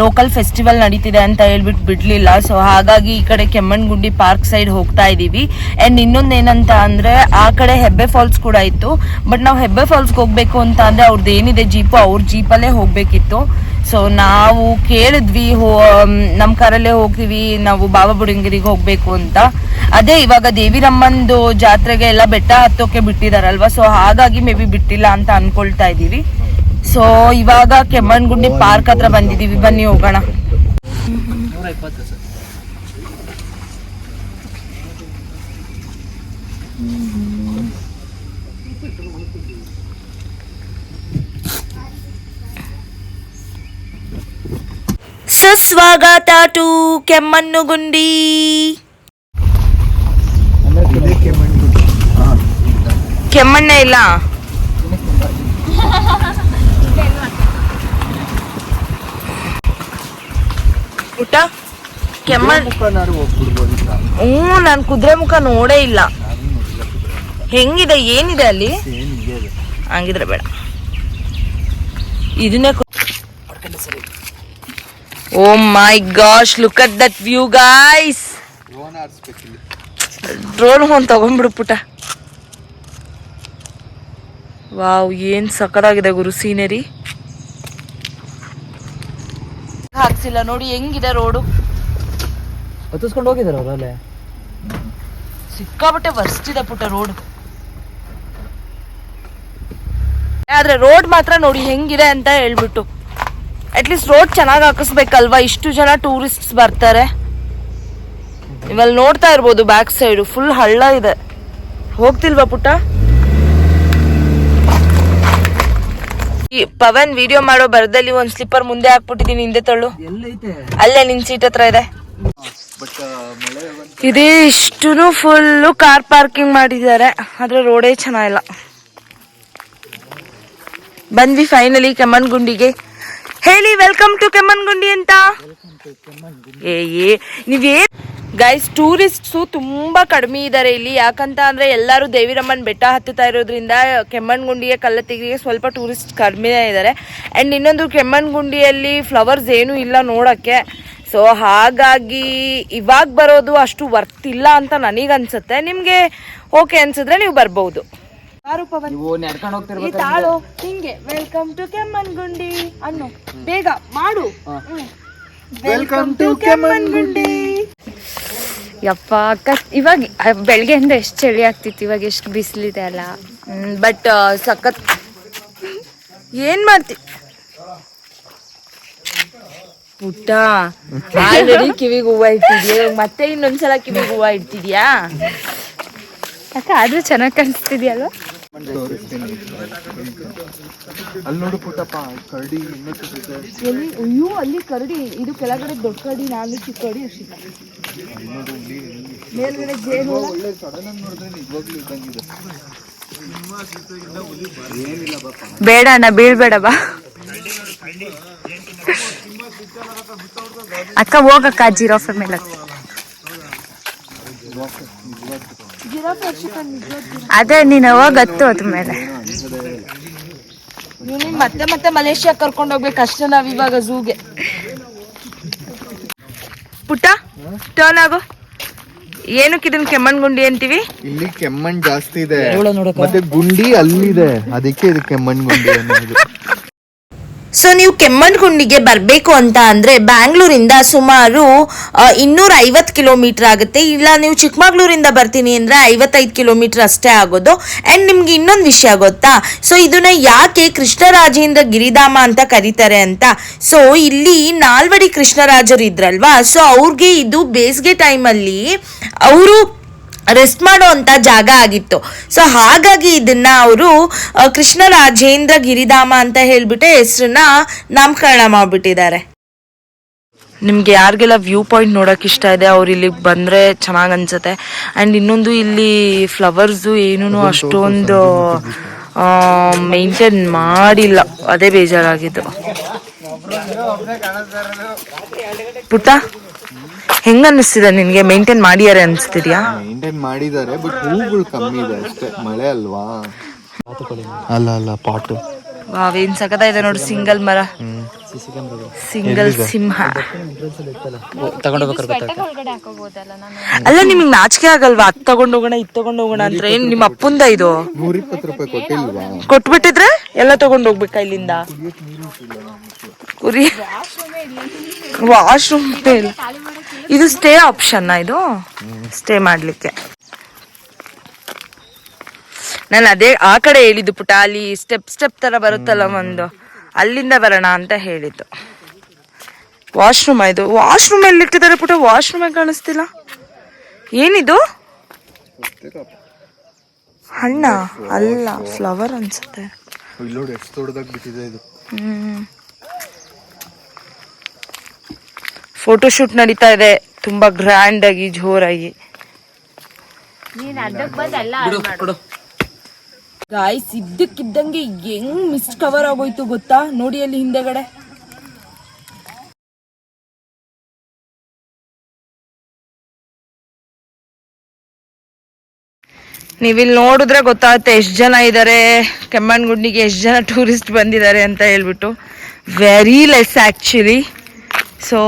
ಲೋಕಲ್ ಫೆಸ್ಟಿವಲ್ ನಡೀತಿದೆ ಅಂತ ಹೇಳ್ಬಿಟ್ಟು ಬಿಡ್ಲಿಲ್ಲ. ಸೊ ಹಾಗಾಗಿ ಈ ಕಡೆ ಕೆಮ್ಮಣ್ಗುಂಡಿ ಪಾರ್ಕ್ ಸೈಡ್ ಹೋಗ್ತಾ ಇದೀವಿ. ಅಂಡ್ ಇನ್ನೊಂದು ಏನಂತ ಅಂದ್ರೆ, ಆ ಕಡೆ ಹೆಬ್ಬೆ ಫಾಲ್ಸ್ ಕೂಡ ಇತ್ತು. ಬಟ್ ನಾವು ಹೆಬ್ಬೆ ಫಾಲ್ಸ್ಗೆ ಹೋಗ್ಬೇಕು ಅಂತ ಅಂದ್ರೆ ಅವ್ರದ್ದು ಏನಿದೆ ಜೀಪು ಅವ್ರ ಜೀಪಲ್ಲೇ ಹೋಗ್ಬೇಕಿತ್ತು. ಸೊ ನಾವು ಕೇಳಿದ್ವಿ, ಹೋ ನಮ್ಮ ಕಾರಲ್ಲೇ ಹೋಗ್ತೀವಿ, ನಾವು ಬಾಬಾ ಬುಡಂಗಿರಿಗೆ ಹೋಗ್ಬೇಕು ಅಂತ. ಅದೇ ಇವಾಗ ದೇವಿರಮ್ಮಂದು ಜಾತ್ರೆಗೆ ಎಲ್ಲ ಬೆಟ್ಟ ಹತ್ತೋಕೆ ಬಿಟ್ಟಿದಾರಲ್ವಾ? ಸೊ ಹಾಗಾಗಿ ಮೇ ಬಿ ಬಿಟ್ಟಿಲ್ಲ ಅಂತ ಅನ್ಕೊಳ್ತಾ ಇದೀವಿ ಸೊ ಇವಾಗ ಕೆಮ್ಮಣ್ಗುಂಡಿ ಪಾರ್ಕ್ ಹತ್ರ ಬಂದಿದೀವಿ ಬನ್ನಿ, ಹೋಗೋಣ. ನೂರ ಸುಸ್ವಾಗತ ಟು ಕೆಮ್ಮಣ್ಣು ಗುಂಡಿ. ಕೆಮ್ಮಣ್ಣ ಇಲ್ಲ? ಊಟ? ಹ್ಮ್ ಹ್ಞೂ, ನಾನು ಕುದುರೆ ಮುಖ ನೋಡೇ ಇಲ್ಲ. ಹೆಂಗಿದೆ, ಏನಿದೆ ಅಲ್ಲಿ? ಹಂಗಿದ್ರೆ ಬೇಡ. ಇದನ್ನೇ ಓ my gosh look at that view guys drone ಒಂದು ತಗೊಂಡ್ಬಿಡು ಪುಟ. ವಾವ್ ಏನ್ ಸಕ್ಕದಾಗಿದೆ ಗುರು ಸೀನರಿ ಹಾಕ್ಸಿಲ್ಲ ನೋಡಿ ಹೆಂಗಿದೆ ರೋಡು. ಹತ್ತಿಸ್ಕೊಂಡು ಹೋಗಿದಾರ ಅವರಲ್ಲೇ ಅಲ್ಲೇ? ಸಿಕ್ಕಾಬಟ್ಟೆ ವರ್ಸ್ಟ್ ಇದೆ ಪುಟ್ಟ ರೋಡ್. ಆದ್ರೆ ರೋಡ್ ಮಾತ್ರ ನೋಡಿ ಹೆಂಗಿದೆ ಅಂತ ಹೇಳ್ಬಿಟ್ಟು. ಅಟ್ಲೀಸ್ಟ್ ರೋಡ್ ಚೆನ್ನಾಗಿ ಹಾಕಿಸ್ಬೇಕಲ್ವಾ? ಇಷ್ಟು ಜನ ಟೂರಿಸ್ಟ್ಸ್ ಬರ್ತಾರೆ. ಇವಲ್ಲಿ ನೋಡ್ತಾ ಇರ್ಬೋದು ಬ್ಯಾಕ್ ಸೈಡು ಫುಲ್ ಹಳ್ಳ ಇದೆ. ಹೋಗ್ತಿಲ್ವಾ ಪುಟ್ಟ? ಈ ಪವನ್ ವಿಡಿಯೋ ಮಾಡೋ ಬರದಲ್ಲಿ ಒಂದ್ ಸ್ಲಿಪ್ಪರ್ ಮುಂದೆ ಹಾಕ್ಬಿಟ್ಟಿದೀನಿ ಹಿಂದೆ ತಳ್ಳು. ಅಲ್ಲೇ ನಿನ್ ಸೀಟ್ ಹತ್ರ ಇದೆ. ಇದೇ ಇಷ್ಟು ಫುಲ್ಲು ಕಾರ್ ಪಾರ್ಕಿಂಗ್ ಮಾಡಿದ್ದಾರೆ. ಆದ್ರೆ ರೋಡೇ ಚೆನ್ನಾಗಿಲ್ಲ ಬಂದ್ವಿ ಫೈನಲಿ ಕೆಮ್ಮನ್ಗುಂಡಿಗೆ ಹೇಳಿ ವೆಲ್ಕಮ್ ಟು ಕೆಮ್ಮನ್ಗುಂಡಿ ಅಂತ. ಏ ನೀವೇ ಗೈಸ್ ಟೂರಿಸ್ಟ್ಸು ತುಂಬಾ ಕಡಿಮೆ ಇದ್ದಾರೆ ಇಲ್ಲಿ. ಯಾಕಂತ ಅಂದ್ರೆ ಎಲ್ಲರೂ ದೇವಿರಮ್ಮನ ಬೆಟ್ಟ ಹತ್ತುತ್ತಾ ಇರೋದ್ರಿಂದ ಕೆಮ್ಮಣ್ಗುಂಡಿಗೆ ಕಲ್ಲತ್ತಿಗೆ ಸ್ವಲ್ಪ ಟೂರಿಸ್ಟ್ ಕಡಿಮೆ ಇದ್ದಾರೆ ಅಂಡ್ ಇನ್ನೊಂದು ಕೆಮ್ಮಣ್ಣುಗುಂಡಿಯಲ್ಲಿ ಫ್ಲವರ್ಸ್ ಏನೂ ಇಲ್ಲ ನೋಡಕ್ಕೆ. ಸೊ ಹಾಗಾಗಿ ಇವಾಗ ಬರೋದು ಅಷ್ಟು ವರ್ತ್ ಇಲ್ಲ ಅಂತ ನನಗನ್ಸುತ್ತೆ. ನಿಮಗೆ ಓಕೆ ಅನ್ಸಿದ್ರೆ ನೀವು ಬರ್ಬೋದು. ಯಾರು ಪವನ್ ನೀವು ನಡ್ಕೊಂಡು ಹೋಗ್ತಿರ್ಬೇಕು ತಾಳು ಹಿಂಗೆ ವೆಲ್ಕಮ್ ಟು ಕೆಮ್ಮನ್ಗುಂಡಿ ಅನ್ನು ಬೇಗ ಮಾಡು. ವೆಲ್ಕಮ್ ಟು ಕೆಮ್ಮನ್ಗುಂಡಿ ಯಪ್ಪ ಅಕ್ಕ ಇವಾಗ ಬೆಳಗ್ಗೆಯಿಂದ ಎಷ್ಟು ಚಳಿ ಆಗ್ತಿತ್ತು ಇವಾಗ ಎಷ್ಟು ಬಿಸಿಲಿದೆ ಅಲ್ಲ. ಬಟ್ ಸಖತ್. ಏನ್ ಮಾಡ್ತಿ? ಪುಟ್ಟ ಆಲ್ರೆಡಿ ಕಿವಿಗೆ ಹೂವ ಇಟ್ಟಿದ್ಯಾ? ಇವಾಗ ಮತ್ತೆ ಇನ್ನೊಂದ್ಸಲ ಕಿವಿಗೆ ಹೂವ ಇಡ್ತಿದ್ಯಾ? ಅಕ್ಕ ಆದ್ರೂ ಚೆನ್ನಾಗಿ ಕಾಣಿಸ್ತಿದ್ಯಲ್ವಾ? ತೋರಿಸ್ತೀನಿ ಅಲ್ಲಿ ನೋಡು ಪುಟ್ಟಪ್ಪ ಕರಡಿ ಇನ್ನೂ ಸಿಗುತ್ತೆ ಎಲ್ಲಿ? ಅಯ್ಯೋ ಅಲ್ಲಿ ಕರಡಿ. ಇದು ಕೆಳಗಡೆ ದೊಡ್ಡ ಕರಡಿ ನಾನು ಚಿಕ್ಕ ಕರಡಿ ಅಷ್ಟಿಲ್ಲ ಮೇಲ್ಗಡೆ ಜೇನು ಒಳ್ಳೆ ಸಡನ್ ಆಗಿ ನೋಡಿದ್ರೆ ನಿಜವಾಗ್ಲೂ ಇದ್ದಂಗಿದೆ. ಬೇಡ ಅಣ್ಣ ಬೀಳ್ಬೇಡ ಬಾ ಅಕ್ಕ ಹೋಗಕ್ಕ ಜಿರಾಫೆ ಮೇಲೆ. ಅದೇ ನೀನು ಹೋಗತ್ತು ಅದ್ರ ಮೇಲೆ. ಮತ್ತೆ ಮತ್ತೆ ಮಲೇಷಿಯಾ ಕರ್ಕೊಂಡು ಹೋಗ್ಬೇಕು ಅಷ್ಟೇ ನಾವ್ ಇವಾಗ ಝೂಗೆ ಪುಟ್ಟ ಟರ್ನ್ ಆಗು. ಏನಕ್ಕೆ ಇದನ್ನ ಕೆಮ್ಮಣ್ಗುಂಡಿ ಅಂತೀವಿ? ಇಲ್ಲಿ ಕೆಮ್ಮಣ್ ಜಾಸ್ತಿ ಇದೆ. ಮತ್ತೆ ಗುಂಡಿ ಅಲ್ಲಿದೆ. ಅದಕ್ಕೆ ಇದು ಕೆಮ್ಮಣ್ ಗುಂಡಿ ಅನ್ನೋದು. ಸೊ ನೀವು ಕೆಮ್ಮಣ್ಗುಂಡಿಗೆ ಬರಬೇಕು ಅಂತ ಅಂದರೆ ಬ್ಯಾಂಗ್ಳೂರಿಂದ ಸುಮಾರು ಇನ್ನೂರ ಐವತ್ತು ಕಿಲೋಮೀಟ್ರ್ ಆಗುತ್ತೆ. ಇಲ್ಲ, ನೀವು ಚಿಕ್ಕಮಗಳೂರಿಂದ ಬರ್ತೀನಿ ಅಂದರೆ ಐವತ್ತೈದು ಕಿಲೋಮೀಟ್ರ್ ಅಷ್ಟೇ ಆಗೋದು. ಆ್ಯಂಡ್ ನಿಮ್ಗೆ ಇನ್ನೊಂದು ವಿಷಯ ಗೊತ್ತಾ? ಸೊ ಇದನ್ನ ಯಾಕೆ ಕೃಷ್ಣರಾಜೇಂದ್ರ ಗಿರಿಧಾಮ ಅಂತ ಕರೀತಾರೆ ಅಂತ? ಸೊ ಇಲ್ಲಿ ನಾಲ್ವಡಿ ಕೃಷ್ಣರಾಜರು ಇದ್ರಲ್ವಾ? ಸೊ ಅವ್ರಿಗೆ ಇದು ಬೇಸಿಗೆ ಟೈಮಲ್ಲಿ ಅವರು ರೆಸ್ಟ್ ಮಾಡೋ ಅಂತ ಜಾಗ ಆಗಿತ್ತು. ಸೊ ಹಾಗಾಗಿ ಇದನ್ನ ಅವರು ಕೃಷ್ಣರಾಜೇಂದ್ರ ಗಿರಿಧಾಮ ಅಂತ ಹೇಳ್ಬಿಟ್ಟು ಹೆಸರನ್ನ ನಾಮಕರಣ ಮಾಡ್ಬಿಟ್ಟಿದ್ದಾರೆ. ನಿಮ್ಗೆ ಯಾರಿಗೆಲ್ಲ ವ್ಯೂ ಪಾಯಿಂಟ್ ನೋಡಕ್ ಇಷ್ಟ ಇದೆ ಅವ್ರು ಇಲ್ಲಿಗೆ ಬಂದ್ರೆ ಚೆನ್ನಾಗ್ ಅನ್ಸುತ್ತೆ. ಅಂಡ್ ಇನ್ನೊಂದು ಇಲ್ಲಿ ಫ್ಲವರ್ಸು ಏನೂ ಅಷ್ಟೊಂದು ಮೇಂಟೈನ್ ಮಾಡಿಲ್ಲ. ಅದೇ ಬೇಜಾರಾಗಿದ್ದು. ಪುಟ್ಟ? ಹೆಂಗ ಅನಿಸ್ತಿದೆ ನಿನ್ಗೆ? ಮೇಂಟೈನ್ ಮಾಡಿದಾರೆ ಅನ್ಸ್ತಿದ್ಯಾ? ಮೇಂಟೈನ್ ಮಾಡಿದ್ದಾರೆ ಬಟ್ ಹೂಗಳು ಕಮ್ಮಿ ಇದೆ ಅಷ್ಟೇ. ಮಳೆ ಅಲ್ವಾ? ಅಲ್ಲ ಅಲ್ಲ ಪಾಟು ವಾವೇನ್ ಸಕತ ಇದೆ ನೋಡಿ ಸಿಂಗಲ್ ಮರ. ಸಿಂಗಲ್ ಸಿಂಹ. ಅಲ್ಲ ನಿಮಗ್ ನಾಚಿಕೆ ಆಗಲ್ವಾ? ಅದ್ ತಗೊಂಡ್ ಹೋಗೋಣ ಇದ್ ತಗೊಂಡ್ ಹೋಗೋಣ ಅಂದ್ರೆ ಏನ್ ನಿಮ್ಮ ಅಪ್ಪಂದ ಇದು. ಕೊಟ್ಬಿಟ್ಟಿದ್ರೆ ಎಲ್ಲ ತಗೊಂಡ್ ಹೋಗ್ಬೇಕಾ ಇಲ್ಲಿಂದ? ಕುರಿ. ವಾಶ್ರೂಮ್ ಇಲ್ಲ. ಇದು ಸ್ಟೇ ಆಪ್ಷನ್ ಇದು? ಸ್ಟೇ ಮಾಡ್ಲಿಕ್ಕೆ. ನಾನು ಅದೇ ಆ ಕಡೆ ಹೇಳಿದ್ದು ಪುಟ ಅಲ್ಲಿ ಸ್ಟೆಪ್ ಸ್ಟೆಪ್ ತರ ಬರುತ್ತಲ್ಲ ಒಂದು. ಅಲ್ಲಿಂದ ಬರೋಣ ಅಂತ ಹೇಳಿದ್ದು. ವಾಶ್ರೂಮ್ ಇದು? ವಾಶ್ರೂಮ್ ಎಲ್ಲಿ ಇಟ್ಟಿದ್ದಾರೆ ಪುಟ ವಾಶ್ರೂಮ್ ಕಾಣಿಸ್ತಿಲ್ಲ? ಏನಿದು? ಹಣ್ಣ ಅಲ್ಲ ಫ್ಲವರ್ ಅನ್ಸುತ್ತೆ. ಇಲ್ಲಿ ಫೋಟೋಶೂಟ್ ನಡೀತಾ ಇದೆ. ತುಂಬಾ ಗ್ರ್ಯಾಂಡ್ ಆಗಿ ಜೋರಾಗಿ. ಗಾಯ್ಸ್ ಇದ್ದಕ್ಕಿದ್ದಂಗೆ ಹೆಂಗ್ ಮಿಸ್ ಕವರ್ ಆಗೋಯ್ತು ಗೊತ್ತಾ? ನೋಡಿ ಅಲ್ಲಿ ಹಿಂದೆಗಡೆ. ನೀವಿಲ್ಲಿ ನೋಡಿದ್ರೆ ಗೊತ್ತಾಗುತ್ತೆ ಎಷ್ಟು ಜನ ಇದ್ದಾರೆ ಕೆಮ್ಮಣ್ಗುಡ್ನಿಗೆ ಎಷ್ಟು ಜನ ಟೂರಿಸ್ಟ್ ಬಂದಿದ್ದಾರೆ ಅಂತ ಹೇಳ್ಬಿಟ್ಟು. ವೆರಿ ಲೆಸ್ ಆ್ಯಕ್ಚುಲಿ ಸೊ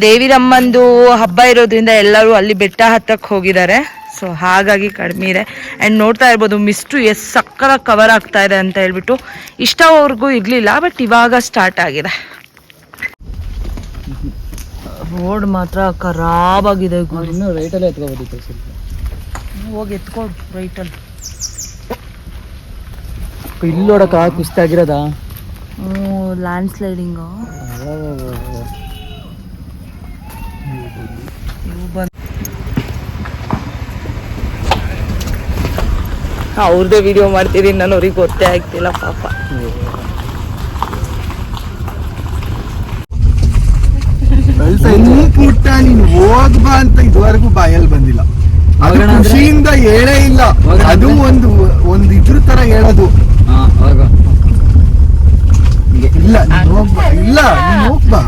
ದೇವಿರಮ್ಮಂದು ಹಬ್ಬ ಇರೋದ್ರಿಂದ ಎಲ್ಲರೂ ಅಲ್ಲಿ ಬೆಟ್ಟ ಹತ್ತಕ್ಕೆ ಹೋಗಿದ್ದಾರೆ. ಸೊ ಹಾಗಾಗಿ ಕಡಿಮೆ ಇದೆ. ಆ್ಯಂಡ್ ನೋಡ್ತಾ ಇರ್ಬೋದು ಮಿಸ್ಟು ಎಷ್ಟು ಸಕ್ಕರ ಕವರ್ ಆಗ್ತಾ ಇದೆ ಅಂತ ಹೇಳ್ಬಿಟ್ಟು ಇಷ್ಟವರೆಗೂ ಇರಲಿಲ್ಲ ಬಟ್ ಇವಾಗ ಸ್ಟಾರ್ಟ್ ಆಗಿದೆ. ರೋಡ್ ಮಾತ್ರ ಖರಾಬಾಗಿದೆ ಇನ್ನು ರೈಟಲ್ಲೇ ಎತ್ಕೋಬೋದಿತ್ತು ಸ್ವಲ್ಪ. ಹೋಗಿ ಎತ್ಕೊಡು ರೈಟಲ್ಲಿ ಇಲ್ಲಿ ನೋಡಕ್ಕ ಕುಸ್ತಾಗಿರೋದಾ ಹ್ಞೂ ಲ್ಯಾಂಡ್ ಸ್ಲೈಡಿಂಗು ಅವ್ರದ್ದೇ ವಿಡಿಯೋ ಮಾಡ್ತೀರಿ ನಾನು ಅವ್ರಿಗೆ ಗೊತ್ತೇ ಆಗ್ತಿಲ್ಲ ಪಾಪ. ನೀನ್ ಹೋಗ್ಬಾ ಅಂತ ಇದುವರೆಗೂ ಬಾಯಲ್ಲಿ ಬಂದಿಲ್ಲ. ಅದು? ಖುಷಿಯಿಂದ ಹೇಳೇ ಇಲ್ಲ. ಅದು? ಒಂದು ಒಂದ್ ಇದ್ರ ತರ ಹೇಳೋದು. ಇಲ್ಲ ಹೋಗ್ಬಾ. ಇಲ್ಲ ಹೋಗ್ಬಾ.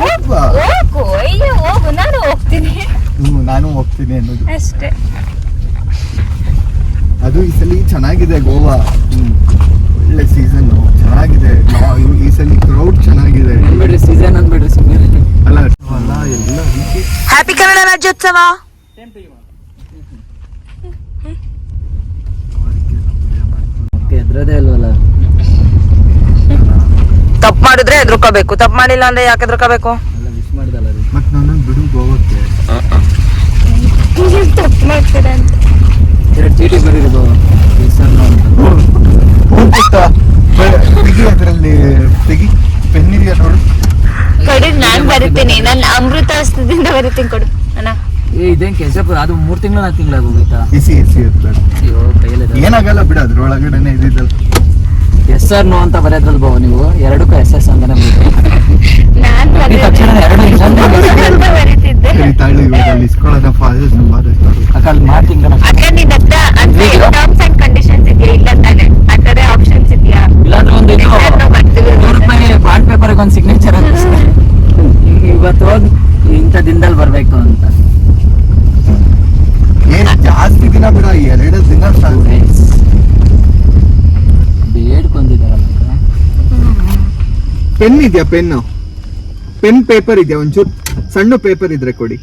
ಹೋಗ್ಬಾ. ಹೋಗು ಅಯ್ಯೋ ಹೋಗು ನಾನು ಹೋಗ್ತೀನಿ. ಹ್ಞೂ ನಾನು ಹೋಗ್ತೀನಿ ಅನ್ನೋದು. ಅಷ್ಟೇ. ಅದು ಈ ಸಲ ಚೆನ್ನಾಗಿದೆ ಗೋವಾ. ಒಳ್ಳೆ ಸೀಸನ್ ಚೆನ್ನಾಗಿದೆ. ಈ ಸಲ ಕ್ರೌಡ್ ಚೆನ್ನಾಗಿದೆ. ಬಿಡ್ರಿ ಸೀಸನ್ ಅಂದ್ಬಿಡ್ರಿ ಸುಮ್ಮನೆ ಅಲ್ಲ ಅಲ್ಲ ಎಲ್ಲ ಹ್ಯಾಪಿ ಕನ್ನಡ ರಾಜ್ಯೋತ್ಸವ ಎದ್ರದೇ ಅಲ್ವಲ್ಲ ತಪ್ಪು ಮಾಡಿದ್ರೆ ಎದ್ರುಕೋಬೇಕು. ತಪ್ಪು ಮಾಡಿಲ್ಲ ಅಂದ್ರೆ ಯಾಕೆ ಎದ್ರುಕೋಬೇಕು ಎಲ್ಲ ಮಿಸ್ ಮಾಡ್ದಲ್ಲ ರೀ ಮತ್ ನನ್ನನ್ನು ಬಿಡು ಗೋವಾಕ್ಕೆ ತಪ್ಪು ಮಾಡ್ತೀರ ಅಂತ ಚೀಟಿ ಅದರಲ್ಲಿ ತೆಗಿ ನೋಡು ಕೊಡು ನಾನ್ ಬರುತ್ತೇನೆ ನಾನು ಅಮೃತ ಹಸ್ತದಿಂದ ಬರುತ್ತೇನೆ ಕೊಡು ಅಣ್ಣ ಏ ಇದೇನ್ ಕೆಲಸ ಅದು ಮೂರ್ ತಿಂಗಳು ನಾಲ್ಕು ತಿಂಗಳಾಗ ಹೋಗೋಯ್ತಾ ಬಿಸಿ ಇಸಿ ಇರ್ತದೆ ಏನಾಗಲ್ಲ ಬಿಡ ಅದ್ರೊಳಗಡೆನೆ ಇದಿದ್ದಲ್ಲ ಎಸ್ ಆರ್ ನೋ ಅಂತ ಬರೆಯೋದ್ರಲ್ ಬಾವ ನೀವು ಎರಡಕ್ಕೂ ಎಸ್ ಎಸ್ ಅಂತಾನೆ ಬಾಂಡ್ ಪೇಪರ್ಗೆ ಒಂದು ಸಿಗ್ನೇಚರ್ ಇವತ್ತು ಹೋಗಿ ಇಂಥ ದಿನದಲ್ಲಿ ಬರ್ಬೇಕು ಅಂತ. ಏನ್ ಜಾಸ್ತಿ ದಿನ ಬಿಡ ಎರಡು ದಿನ ಸಾಕು. ಪೆನ್ ಇದೆಯಾ ಪೆನ್ ಪೆನ್ ಪೇಪರ್ ಇದೆಯಾ ಒಂಚೂರು? ಸಣ್ಣ ಪೇಪರ್ ಇದ್ರೆ ಕೊಡಿ.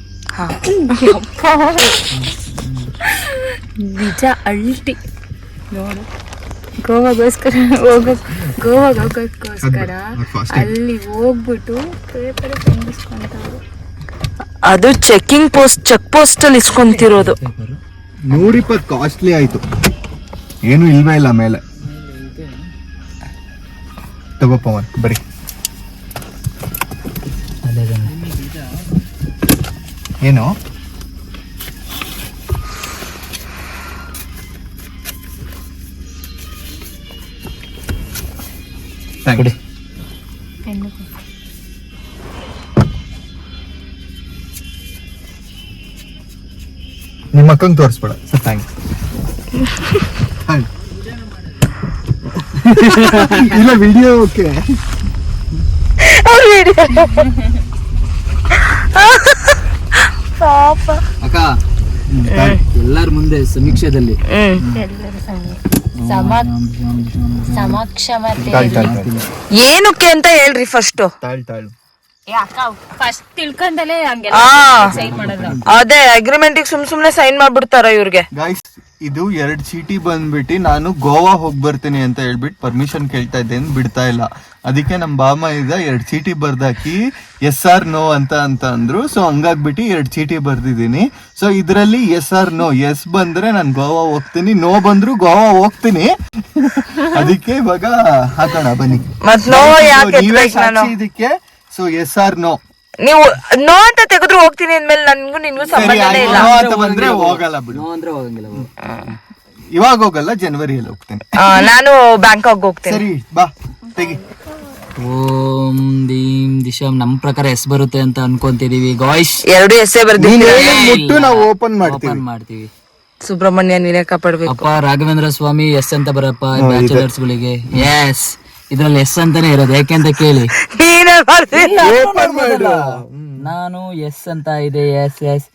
ನಿಜ ಅಲ್ಟಿ ನೋಡು. ಗೋವಾಗೋಸ್ಕರ ಹೋಗೋ ಗೋವಾಗ ಹೋಗೋಕ್ಕೋಸ್ಕರ. ಅಲ್ಲಿ ಹೋಗ್ಬಿಟ್ಟು ಪೇಪರ್ ಅದು ಚೆಕಿಂಗ್ ಪೋಸ್ಟ್ ಚೆಕ್ ಪೋಸ್ಟ್ ಅಲ್ಲಿ ಇಸ್ಕೊಂತಿರೋದು. ನೂರಿಪ್ಪತ್ತು ಕಾಸ್ಟ್ಲಿ ಆಯ್ತು. ಏನು ಇಲ್ವೇ ಇಲ್ಲ ಮೇಲೆ. ತಗೋಪ್ಪ ಬರೀ. ಏನು? ಕೊಡಿ. ನಿಮ್ಮ ಅಕ್ಕಂಗೆ ತೋರಿಸ್ಬೇಡ. ಸರ್ ಥ್ಯಾಂಕ್ಸ್ ಇಲ್ಲ ವಿಡಿಯೋ ಓಕೆ. *laughs* *laughs* ಪಾಪ ಅಕ್ಕ ಎಲ್ಲರ ಮುಂದೆ ಸಮೀಕ್ಷೆದಲ್ಲಿ. ಎಲ್ಲರೂ ಸಮಕ್ಷಮತೆ. ಏನಕ್ಕೆ ಅಂತ ಹೇಳ್ರಿ ಫಸ್ಟ್ ತಾಳ್ ತಾಳು. ಏ ಅಕ್ಕ ಫಸ್ಟ್ ತಿಳ್ಕೊಂಡಲೇ ಹಂಗೆಲ್ಲ ಆ. ಸೈನ್ ಮಾಡೋದು. ಅದೇ ಅಗ್ರಿಮೆಂಟ್ ಸುಮ್ ಸುಮ್ನೆ ಸೈನ್ ಮಾಡ್ಬಿಡ್ತಾರ ಇವ್ರಿಗೆ. ಗಾಯ್ಸ್ ಇದು ಎರಡ್ ಚೀಟಿ ಬಂದ್ಬಿಟ್ಟು ನಾನು ಗೋವಾ ಹೋಗಿ ಬರ್ತೀನಿ ಅಂತ ಹೇಳ್ಬಿಟ್ಟು ಪರ್ಮಿಷನ್ ಕೇಳ್ತಾ ಇದ್ದೇನೆ ಬಿಡ್ತಾ ಇಲ್ಲ. ಅದಕ್ಕೆ ನಮ್ಮ ಬಾಮ ಇದ ಎರಡ್ ಚೀಟಿ ಬರ್ದಾಕಿ ಎಸ್ ಆರ್ ನೋ ಅಂತ ಅಂತ ಅಂದ್ರು. ಸೊ ಹಂಗಾಗ್ಬಿಟ್ಟು ಎರಡ್ ಚೀಟಿ ಬರ್ದಿದ್ದೀನಿ. ಸೊ ಇದರಲ್ಲಿ ಎಸ್ ಆರ್ ನೋ ಎಸ್ ಬಂದ್ರೆ ನಾನು ಗೋವಾ ಹೋಗ್ತೀನಿ ನೋ ಬಂದ್ರು ಗೋವಾ ಹೋಗ್ತೀನಿ. *laughs* ಅದಕ್ಕೆ ಇವಾಗ ಹಾಕೋಣ ಬನ್ನಿ. ನೀವೇ ಸಾಕ್ಷಿ ಇದಕ್ಕೆ. ಸೊ ಎಸ್ ಆರ್ ನೋ ನೀವು ನೋ ಅಂತ ತೆಗೆದ್ರು ಹೋಗ್ತೀನಿ ಅಂದ್ಮೇಲೆ ನನ್ಗೂ ನಿನ್ಗೂ ಸಂಬಂಧ ಸಂಬಂಧನೇ ಇಲ್ಲ. ನೋ ಅಂತ ಬಂದ್ರೆ ಹೋಗಲ್ಲ ಬಿಡು. ನೋ ಅಂದ್ರೆ ಹೋಗಂಗಿಲ್ಲ ಇವಾಗ ಹೋಗಲ್ಲ ಜನವರಿಯಲ್ಲಿ ಹೋಗ್ತೀನಿ. ಆ, ನಾನು ಬ್ಯಾಂಕಾಕ್ ಹೋಗ್ತೀನಿ. ಸರಿ ಬಾ ತೆಗಿ. ಓಂ ದೀಂ ದಿಶಾಂ. ನಮ್ ಪ್ರಕಾರ ಎಸ್ ಬರುತ್ತೆ ಅಂತ ಅನ್ಕೊಂತಿದೀವಿ ಗಾಯ್ಸ್. ಎರಡು ಎಸ್ ನೀನ್ ಬರ್ದಿದ್ದೀನಿ ಹೇಳಿ ಮುಟ್ಟು ನಾವು ಓಪನ್ ಮಾಡ್ತೀವಿ ಓಪನ್ ಮಾಡ್ತೀವಿ. ಸುಬ್ರಹ್ಮಣ್ಯ ನೀನೇ ಕಾಪಾಡ್ಬೇಕು. ಅಪ್ಪ ರಾಘವೇಂದ್ರ ಸ್ವಾಮಿ ಎಸ್ ಅಂತ ಬರಪ್ಪ. ಬ್ಯಾಚುಲರ್ಸ್ ಗಳಿಗೆ ಎಸ್ ಇದ್ರಲ್ಲಿ ಎಸ್ ಅಂತಾನೆ ಇರೋದು. ಯಾಕೆ ಅಂತ ಕೇಳಿ. ನೀನೇ ಬರ್ದಿಲ್ಲ ಓಪನ್ ಮಾಡು. ನಾನು ಎಸ್ ಅಂತ ಇದೆ. ಎಸ್ ಎಸ್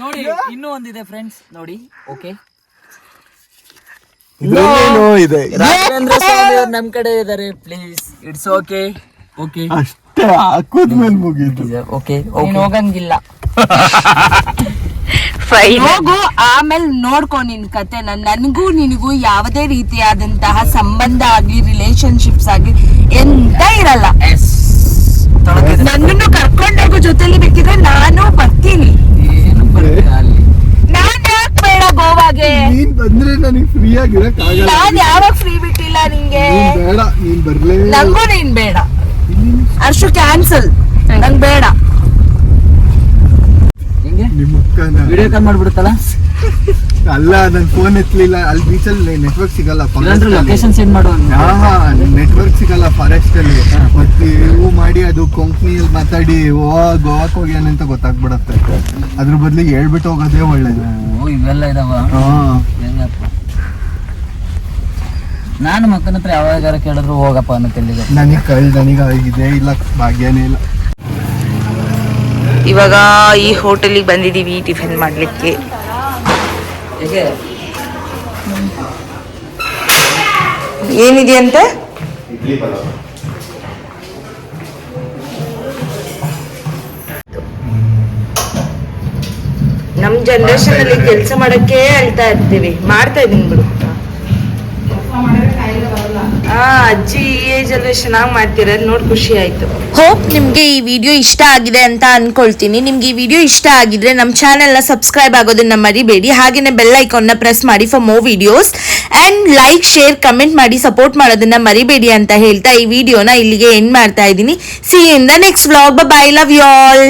ನೋಡಿ ಇನ್ನೂ ಒಂದಿದೆ ಫ್ರೆಂಡ್ಸ್ ನೋಡಿ ಓಕೆ ಇದ್ರಲ್ಲೇನೋ ಇದೆ. ರಾಘವೇಂದ್ರ ಸ್ವಾಮಿ ಅವ್ರು ನಮ್ ಕಡೆ ಇದಾರೆ ಪ್ಲೀಸ್ ಇಟ್ಸ್ ಓಕೆ ಓಕೆ ಅಷ್ಟೇ ಹಾಕೋದ್ಮೇಲೆ ಮುಗೀತು. ಓಕೆ ನೀನ್ ಹೋಗಂಗಿಲ್ಲ. *laughs* ಹೋಗು ಆಮೇಲೆ ನೋಡ್ಕೊ ನಿನ್ ಕತೆ. ನನ್ ನನ್ಗೂ ನಿನಗೂ ಯಾವುದೇ ರೀತಿಯಾದಂತಹ ಸಂಬಂಧ ಆಗ್ಲಿ ರಿಲೇಶನ್ಶಿಪ್ಸ್ ಆಗ್ಲಿ ಎಂತ ಇರಲ್ಲ. ನನ್ನನ್ನು ಕರ್ಕೊಂಡೋಗೋ ಜೊತೆಲಿ ಬೇಕಿದ್ರೆ ನಾನು ಬರ್ತೀನಿ. ನಾನ್ ಯಾಕೆ ಬೇಡ ಗೋವಾಗೆ? ನೀನ್ ಬಂದ್ರೆ ನನಗೆ ಫ್ರೀ ಆಗಿರಕ್ ಆಗಲ್ಲ. ನಾನ್ ಯಾವಾಗ ಫ್ರೀ ಬಿಟ್ಟಿಲ್ಲ ನಿಂಗೆ? ನೀನ್ ಬೇಡ ನೀನ್ ಬರ್ಲೇ ನಂಗೂ ನೀನ್ ಬೇಡ. ಅಷ್ಟು ಕ್ಯಾನ್ಸಲ್ ನಂಗ್ ಬೇಡ. ಹಿಂಗೆ ನಿಮ್ ಅಕ್ಕನ ವಿಡಿಯೋ ಕಾಲ್ ಮಾಡ್ಬಿಡುತ್ತಲ್ಲ? ಅಲ್ಲ ನನ್ ಫೋನ್ ಎತ್ತಲಿಲ್ಲ ಅಲ್ಲಿ ಬೀಚಲ್ಲಿ ನೆಟ್ವರ್ಕ್ ಸಿಗಲ್ಲ ಇಲ್ಲಾಂದ್ರೆ ಲೊಕೇಶನ್ ಸೆಂಡ್ ಮಾಡು ಹಾ ನೆಟ್ವರ್ಕ್ ಸಿಗಲ್ಲ ಫಾರೆಸ್ಟ್ ಅಲ್ಲಿ. ಮತ್ತೆ ಇವು ಮಾಡಿ ಅದು ಕೊಂಕಣಿಯಲ್ಲಿ ಮಾತಾಡಿ ಓ ಗೋವಾಕ್ ಹೋಗ್ಯಾನ ಅಂತ ಗೊತ್ತಾಗ್ಬಿಡತ್ತೆ. ಅದ್ರ ಬದ್ಲು ಹೇಳ್ಬಿಟ್ಟು ಹೋಗೋದೇ ಒಳ್ಳೇದು. ಓ ಇವೆಲ್ಲ ಇದಾವ? ಹಾ. ಹೆಂಗಪ್ಪ ನಾನು ಮಕ್ಕನ ಹತ್ರ ಯಾವಾಗಾರ ಕೇಳಿದ್ರು ಹೋಗಪ್ಪ ಅನ್ನೋ ತಿಳಿದ ನನಗೆ ಕಳ್ ನನಗೆ ಇದೇ ಇಲ್ಲ ಭಾಗ್ಯನೇ ಇಲ್ಲ. ಇವಾಗ ಈ ಹೋಟೆಲಿಗೆ ಬಂದಿದೀವಿ ಟಿಫಿನ್ ಮಾಡ್ಲಿಕ್ಕೆ. ಏನಿದೆಯಂತೆ? ನಮ್ ಜನರೇಷನ್ ಅಲ್ಲಿ ಕೆಲಸ ಮಾಡಕ್ಕೆ ಅಳ್ತಾ ಇರ್ತೀವಿ. ಮಾಡ್ತಾ ಇದೀನಿ ಬಿಡು. ಅಜ್ಜಿ ಏಜ್ ಅಲ್ಲಿ ಚೆನ್ನಾಗಿ ಮಾಡ್ತಿರೋದು ನೋಡಿ ಖುಷಿ ಆಯ್ತು. ಹೋಪ್ ನಿಮ್ಗೆ ಈ ವಿಡಿಯೋ ಇಷ್ಟ ಆಗಿದೆ ಅಂತ ಅನ್ಕೊಳ್ತೀನಿ. ನಿಮ್ಗೆ ಈ ವಿಡಿಯೋ ಇಷ್ಟ ಆಗಿದ್ರೆ ನಮ್ಮ ಚಾನೆಲ್ನ ಸಬ್ಸ್ಕ್ರೈಬ್ ಆಗೋದನ್ನ ಮರಿಬೇಡಿ. ಹಾಗೇನೆ ಬೆಲ್ ಐಕಾನ್ನ ಪ್ರೆಸ್ ಮಾಡಿ for more videos and like share comment ಮಾಡಿ ಸಪೋರ್ಟ್ ಮಾಡೋದನ್ನ ಮರಿಬೇಡಿ ಅಂತ ಹೇಳ್ತಾ ಈ ವಿಡಿಯೋನ ಇಲ್ಲಿಗೆ ಎಂಡ್ ಮಾಡ್ತಾ ಇದ್ದೀನಿ. See in the next vlog bye love you all